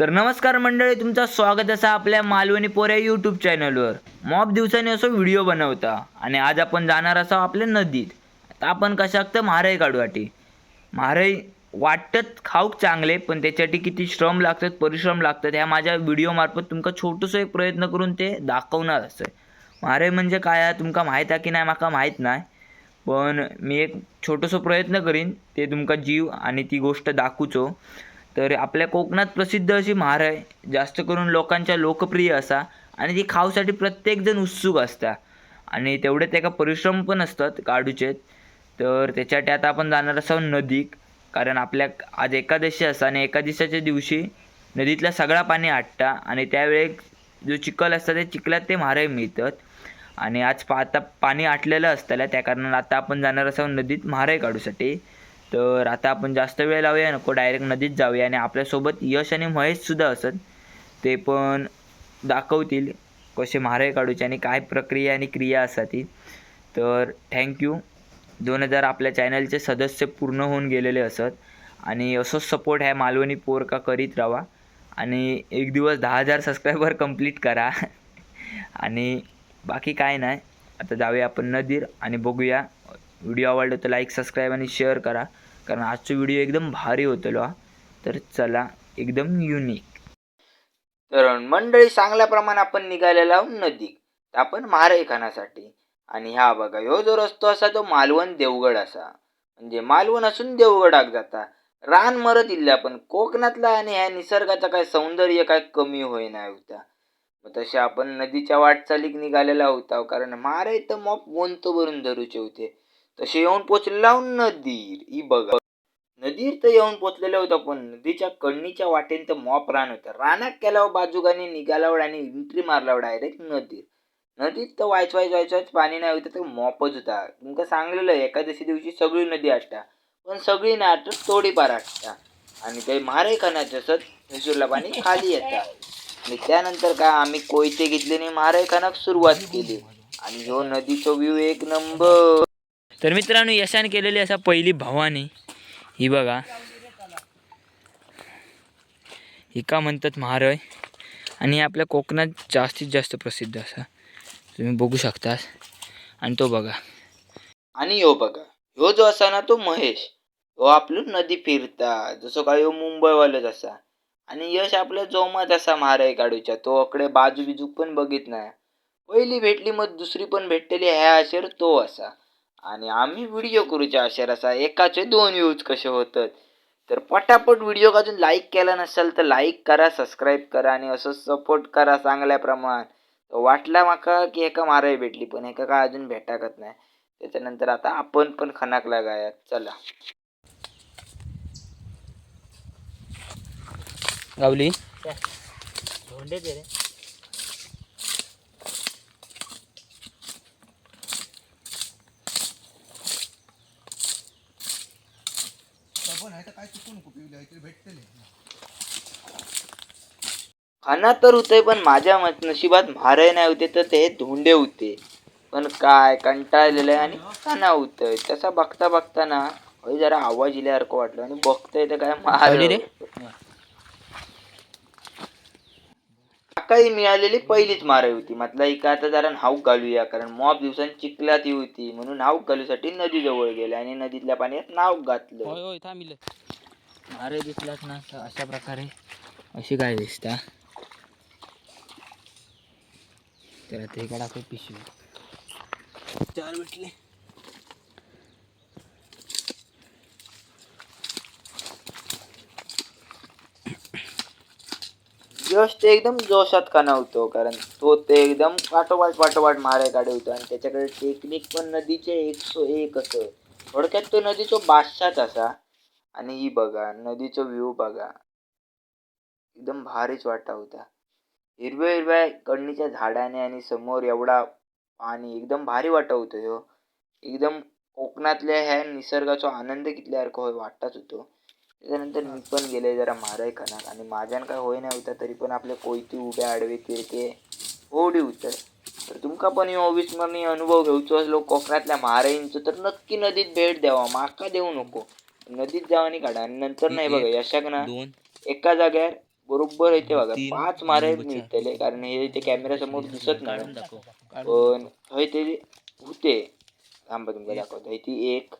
तर नमस्कार मंडळी तुमचं स्वागत असा आपल्या मालवणी पोऱ्या यूट्यूब चॅनलवर मॉब दिवसाने असो व्हिडिओ बनवता. आणि आज आपण जाणार असो आपल्या नदीत. आता आपण कशा तर महाराई काढू महाराई वाटत खाऊक चांगले पण त्याच्यासाठी किती श्रम लागतात परिश्रम लागतात ह्या माझ्या व्हिडिओमार्फत तुमका छोटंसं एक प्रयत्न करून ते दाखवणार असं. महाराई म्हणजे काय आहे तुमका माहीत आहे की नाही माका माहीत नाही. पण मी एक छोटंसं प्रयत्न करीन ते तुमका जीव आणि ती गोष्ट दाखवचो. तर आपल्या कोकणात प्रसिद्ध अशी म्हार आहे. जास्त करून लोकांच्या लोकप्रिय असा. आणि ती खाऊसाठी प्रत्येकजण उत्सुक असता. आणि तेवढे त्याका परिश्रम पण असतात काढूचे तर त्याच्यासाठी आता आपण जाणार आहोत नदीक. कारण आपल्या आज एकादशी असा आणि एकादशीच्या दिवशी नदीतला सगळा पाणी आटता. आणि त्यावेळेक जो चिखल असता ते चिखलात ते म्हारे मिळतात. आणि आज पा आता पाणी आटलेलं असताना त्या कारणानं आता आपण जाणार आहोत नदीत म्हारे काढूसाठी. तर आता आपण जास्त वेळ लावूया नको डायरेक्ट नदीत जाऊया आणि आपल्यासोबत यश आणि महेशसुद्धा असत. ते पण दाखवतील कसे म्हारे काढूचे आणि काय प्रक्रिया आणि क्रिया असा ती तर थँक्यू दोन हजार आपल्या चॅनलचे सदस्य पूर्ण होऊन गेलेले असत. आणि असंच सपोर्ट ह्या मालवणी पोर का करीत राहा. आणि एक दिवस दहा हजार सबस्क्रायबर कंप्लीट करा. आणि बाकी काय नाही. आता जाऊया आपण नदीर आणि बघूया. व्हिडिओ आवडला तर लाईक सबस्क्राईब आणि शेअर करा. कारण आजचा व्हिडिओ एकदम भारी होतलो हा. तर चला एकदम युनिक तर मंडळी चांगल्याप्रमाणे आपण निघालेला आहोत नदी आपण म्हारई खाण्यासाठी आणि ह्या बघा ह्यो जो रस्तो असा तो मालवण देवगड असा. म्हणजे मालवण असून देवगडाक जाता. रान मरत इल्ले आपण कोकणातला आणि ह्या निसर्गाचं काय सौंदर्य काय कमी होईना होता मग तसे आपण नदीच्या वाटचालीक निघालेला होता कारण मारे तर मॉप गोंत भरून धरूचे होते. तसे येऊन पोचलेला नदी ही बघा. नदीर तर येऊन पोचलेलं होता पण नदीच्या कण्णीच्या वाटेन तर मॉप रान होतं. रानात केल्यावर बाजूगाने निघालावड आणि एंट्री मारलावर डायरेक्ट नदीर. नदीत तर वायच वायच वायच वायच पाणी नाही होतं तर मॉपच होता. तुमका सांगलेलं एकादशी दिवशी सगळी नदी आटता पण सगळी नाही थोडीफार आटता आणि ते मारे खाण्यात असत म्हैसूरला पाणी खाली येतात आणि त्यानंतर काय आम्ही कोयते घेतले आणि मारे खाण्याक सुरुवात केली. आणि ह्यो नदीचो व्ह्यू एक नंबर. तर मित्रांनो यशान केलेली असा पहिली भवानी. ही बघा. ही का म्हणतात महारय? आणि आपल्या कोकणात जास्तीत जास्त प्रसिद्ध असा. तुम्ही बघू शकता आणि तो बघा. आणि ह्यो बघा. ह्यो जो असा ना तो महेश. हो आपलं नदी फिरता. जसं काय ह्यो मुंबईवालोच असा. आणि यश आपल्या जोमत असा महाराय काढूच्या तो अकडे बाजू बिजू पण बघित नाही पहिली भेटली मग दुसरी पण भेटलेली. ह्या अशेर तो असा. आणि आम्ही व्हिडिओ करूच्या अशेर असा एकाचे दोन व्ह्यूज कसे होतात. तर पटापट व्हिडिओ अजून लाईक केला नसेल तर लाईक करा सबस्क्राईब करा आणि असं सपोर्ट करा चांगल्या प्रमाणात वाटला माका की एका माराय भेटली पण एका काय अजून भेटाकत नाही. त्याच्यानंतर आता आपण पण खनाकला गायात. चला. गावली? रे खाना तर होते पण माझ्या मत नशिबात म्हारय नाही होते तर ते धोंडे होते. पण काय कंटाळलेलं आहे आणि खाना होतंय. तसा बघता बघता ना जरा आवाज इल्यासारखं वाटलं आणि बघतोय तर काय मार काही मिळालेली पहिलीच माराई होती. म्हटलं एक आता जरा हाऊक घालूया कारण मॉब दिवसांनी चिखलात ही होती. म्हणून हाऊक घालूसाठी नदी जवळ गेले आणि नदीतल्या पाण्यात नाव घातलं. होय मारे दिसलाच ना अशा प्रकारे. अशी काय दिसता तर आता इकडे आपण पिशवी. चार भेटले यश ते एकदम जोशात का कारण तो ते एकदम पाठोपाठ पाठोपाठ मारे काढवतो होतो आणि त्याच्याकडे टेक्निक पण नदीचे एक सो एक असं. थोडक्यात तो नदीचो बादशाच असा आणि ही बघा नदीचो व्ह्यू बघा. एकदम भारीच वाटा होता. हिरव्या हिरव्या कडणीच्या झाडाने आणि समोर एवढा पाणी एकदम भारी वाटा होतो ह्यो एकदम कोकणातल्या ह्या निसर्गाचा आनंद घेतल्यासारखं वाटताच होतो. त्याच्यानंतर मी पण गेले जरा माराय खाणार आणि माझ्यान काय होय नाही होता तरी पण आपले कोयती उभे आडवे तिरके होडी होतं तर तुमका पण ह्यो अविस्मरणीय अनुभव घेवचो असलो कोकणातल्या म्हाराईंचो तर नक्की नदीत भेट द्यावा. माका देऊ नको. नदीत जावा आणि काढा. आणि नंतर नाही बघा यशाक ना दोन एका जाग्यार बरोबर इथे बघा. तीन पाच मारे. मिळतले कारण हे ते कॅमेरा समोर दिसत नाही. दाखव पण हय ते होते. थांबा तुमका दाखवतो. ती एक.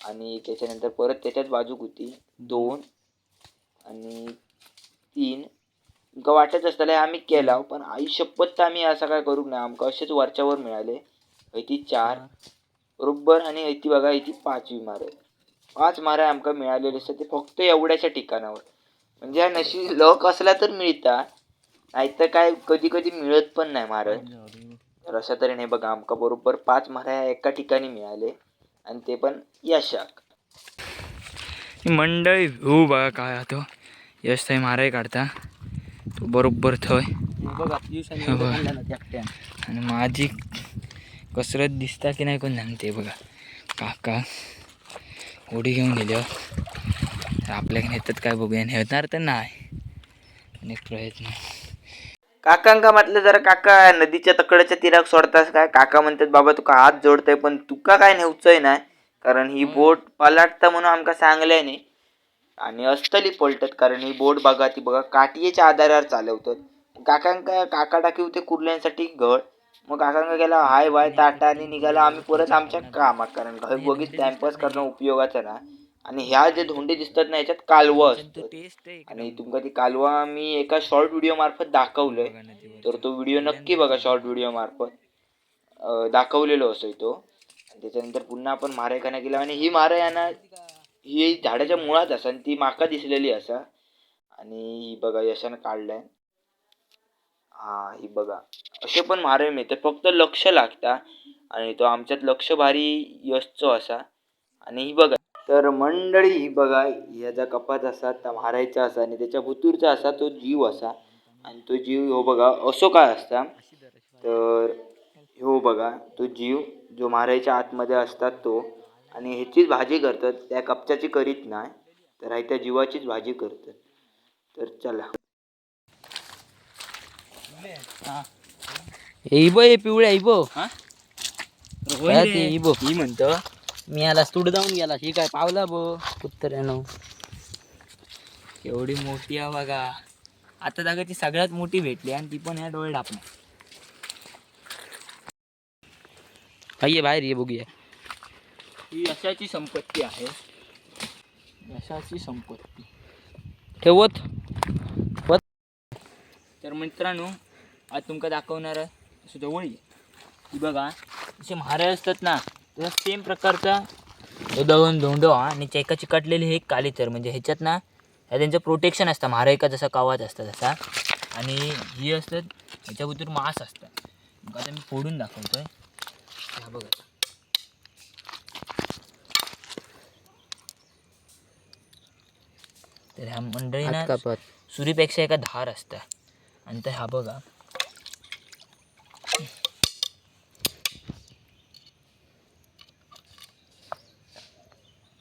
आणि त्याच्यानंतर परत त्याच्याच बाजूक होती. दोन आणि तीन. तुमका वाटत असताना आम्ही केला पण आई शपथ तर आम्ही असं काय करूक नाही अशेंच वरच्या वरच्यावर मिळाले. हय ती चार. बरोबर आणि हयती बघा हय ती पाचवी मारे पाच मारे आमकां मिळालेले असतात ते फक्त एवढ्याच्या ठिकाणावर. म्हणजे हा नशीब लक असला तर मिळता नाहीतर काय कधी कधी मिळत पण नाही मारत तर अशा तऱ्हेने बघा आमकां बरोबर पाच माऱ्या एका ठिकाणी मिळाले आणि ते पण यशाक. मंडळी हो बघा काय तो. यश थंय माराय काढता. तो बरोबर थंय. आणि हो, हो. माझी कसरत दिसता की नाही कोण जाणते बघा. काका उडी घेऊन गेलो तर आपल्याकडे नेतात काय बघूया. नेणार तर नाही. अनेक प्रयत्न. काकांका म्हटलं जरा काका नदीच्या तकड्याच्या तीराक सोडतास काय? काका म्हणतात बाबा तुका हात जोडतंय पण तुका काय नेवचंय नाही. कारण ही बोट पलाटता म्हणून आमका सांगलंय नाही. आणि असतली पलटत कारण ही बोट बघा ती बघा काठीच्या आधारावर चालवतात. काकांका काका टाकी होते कुर्ल्यांसाठी घड मग काकांका गेला हाय बाय ताटा आणि निघाला आम्ही परत आमच्या कामात कारण घर बघित टाइमपास करणं उपयोगाचं ना. आणि ह्या जे धोंडे दिसतात ना याच्यात कालवं असतं. आणि तुमका ती कालवा मी एका शॉर्ट व्हिडिओ मार्फत दाखवलंय. तर तो व्हिडिओ नक्की बघा शॉर्ट व्हिडिओ मार्फत. दाखवलेलो असो तो. त्याच्यानंतर पुन्हा आपण मारायखाना केला आणि ही मारा यांना ही झाडाच्या मुळात असा आणि ती माका दिसलेली असा. आणि ही बघा यशानं काढलाय. हा ही बघा. असे पण मारे मिळते फक्त लक्ष लागता आणि तो आमच्यात लक्ष भारी यशचो असा. आणि ही बघा. तर मंडळी ही बघा ह्याचा कपात असा त्या मारायचा असा आणि त्याच्या भुतूरचा असा तो जीव असा. आणि तो जीव हो बघा असो काय असता तर हो बघा तो जीव जो मारायच्या आतमध्ये असतात तो आणि ह्याचीच भाजी करतात. त्या कपच्याची करीत नाही तर आहे त्या जीवाचीच भाजी करतात. तर चला. इबो हे पिवळ्या इबो. हा? ते इबो? मी म्हणतो. मी याला तुड जाऊन गेला. ही काय पावला बो? कुत्र्यानो. एवढी मोठी आहे बघा. आता जागा ती सगळ्यात मोठी भेटली आणि ती पण ह्या डोळे डापणार हा ये बाहेर ये बघूया ही। यशाची संपत्ती आहे. यशाची संपत्ती. ठेवत तर मित्रांनो आज तुमका दाखवणार आहे असं जवळ ये. ही बघा जसे म्हारे असतात ना तसा सेम प्रकारचा दहन धोंडो हा आणि चेका चिकटलेले हे एक कालीचर म्हणजे ह्याच्यात ना ह्या त्यांचं प्रोटेक्शन असतं म्हारेका जसा कावाच असतं तसा. आणि ही असतात ह्याच्याबद्दल मांस असतात. आता मी फोडून दाखवतोय. हा बघा तर ह्या मंडळीना सुरीपेक्षा एका धार असता आणि तर हा बघा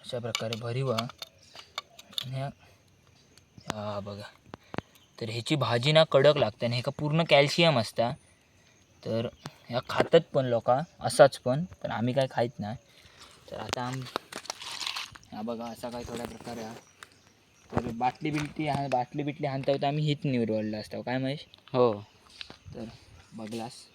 अशा प्रकारे भरीवा ह्या बघा तर ह्याची भाजी ना कडक लागते आणि ह्याका पूर्ण कॅल्शियम असता तर ह्या खातात पण लोक असाच पण पण आम्ही काय खायत नाही. तर आता आम हा बघा असा काय थोड्या प्रकारे हा. तर बाटली बिटली हा बाटली बिटली हाणता होता आम्ही हीच निवडलं असतो काय महेश? हो. तर बघलास.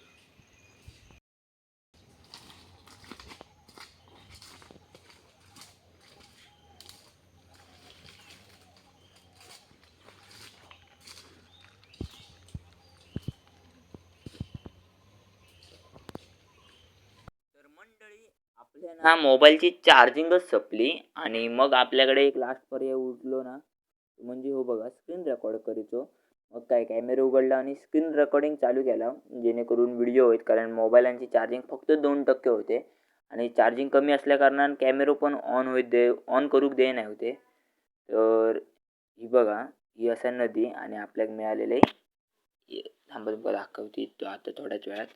ना मोबाईलची चार्जिंगच संपली आणि मग आपल्याकडे एक लास्ट पर्याय उरलो ना म्हणजे हो बघा स्क्रीन रेकॉर्ड करीचो मग काय कॅमेरा उघडला आणि स्क्रीन रेकॉर्डिंग चालू केला जेणेकरून व्हिडिओ होईल. कारण मोबाईलांची चार्जिंग फक्त दोन टक्के होते. आणि चार्जिंग कमी असल्याकारणानं कॅमेरो पण ऑन होईत दे ऑन करूक दे नाही होते. तर ही बघा ही असा नदी आणि आपल्याला मिळालेले हे- थांबा तुमका दाखवते तो आता थोड्याच वेळात.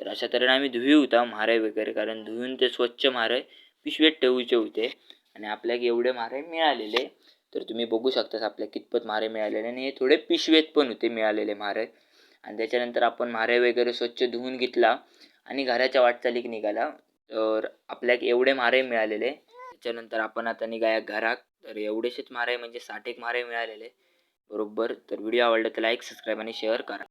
तर अशा तऱ्हेने आम्ही धुवी होता म्हारे वगैरे कारण धुवून ते स्वच्छ मारे पिशवेत ठेवूचे होते. आणि आपल्याला एवढे मारे मिळालेले. तर तुम्ही बघू शकता आपल्या कितपत मारे मिळालेले. आणि हे थोडे पिशवेत पण होते मिळालेले मारे आणि त्याच्यानंतर आपण मारे वगैरे स्वच्छ धुवून घेतला आणि घराच्या वाटचालीक निघाला. तर आपल्याक एवढे मारे मिळालेले. त्याच्यानंतर आपण आता निघाया घरात. तर एवढेसेच मारे म्हणजे साठेक मारे मिळालेले. बरोबर? तर व्हिडिओ आवडला तर लाईक सबस्क्राईब आणि शेअर करा.